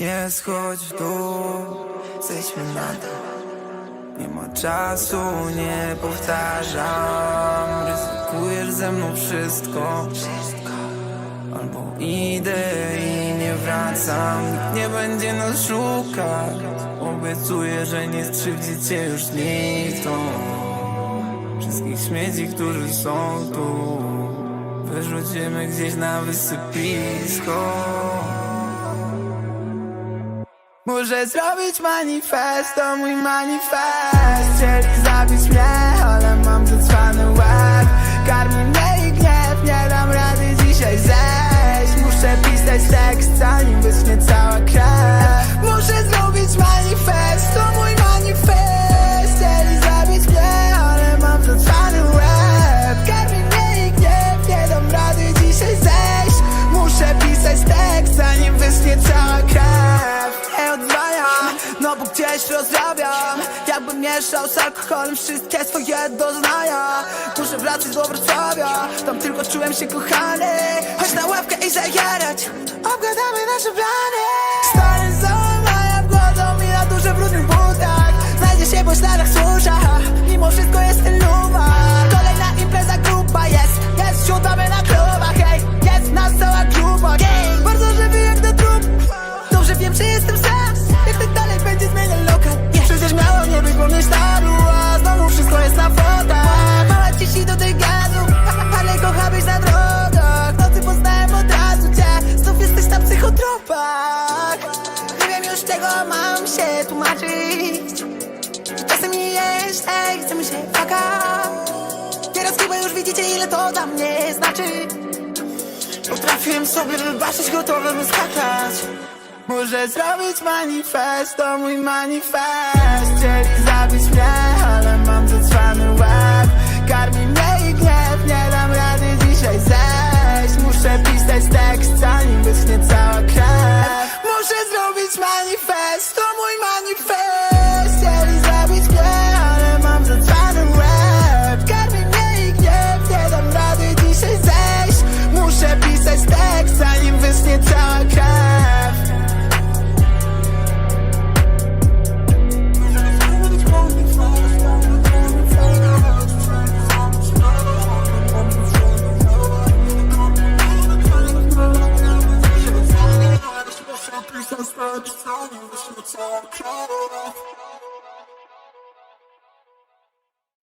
Nie schodź w dół, zejdźmy na dół Nie ma czasu, nie powtarzam. Ryzykujesz ze mną wszystko. Albo idę i nie wracam. Nikt nie będzie nas szukać. Obiecuję, że nie skrzywdzicie już nikt Wszystkich śmieci, którzy są tu. Wyrzucimy gdzieś na wysypisko Muszę zrobić manifest, to mój manifest. Chcieli zabić mnie, ale mam zatrwany łeb mieszał z alkoholem wszystkie swoje doznania. Muszę wracać do Wrocławia, tam tylko czułem się kochany. Chodź na ławkę i zajarać, obgadamy nasze plany. Stary załamania wchodzą mi na duże brudnych butach. Znajdzie się po śladach susza, Nie wiem już czego mam się tłumaczyć. Czasem nie jeszcze chcemy się paka Teraz chyba już widzicie ile to dla mnie znaczy. Potrafiłem sobie wybaczyć, gotowy by skakać. Muszę zrobić manifest, to mój manifest. Chcieli zabić mnie, ale mam zatrwany łeb So cold.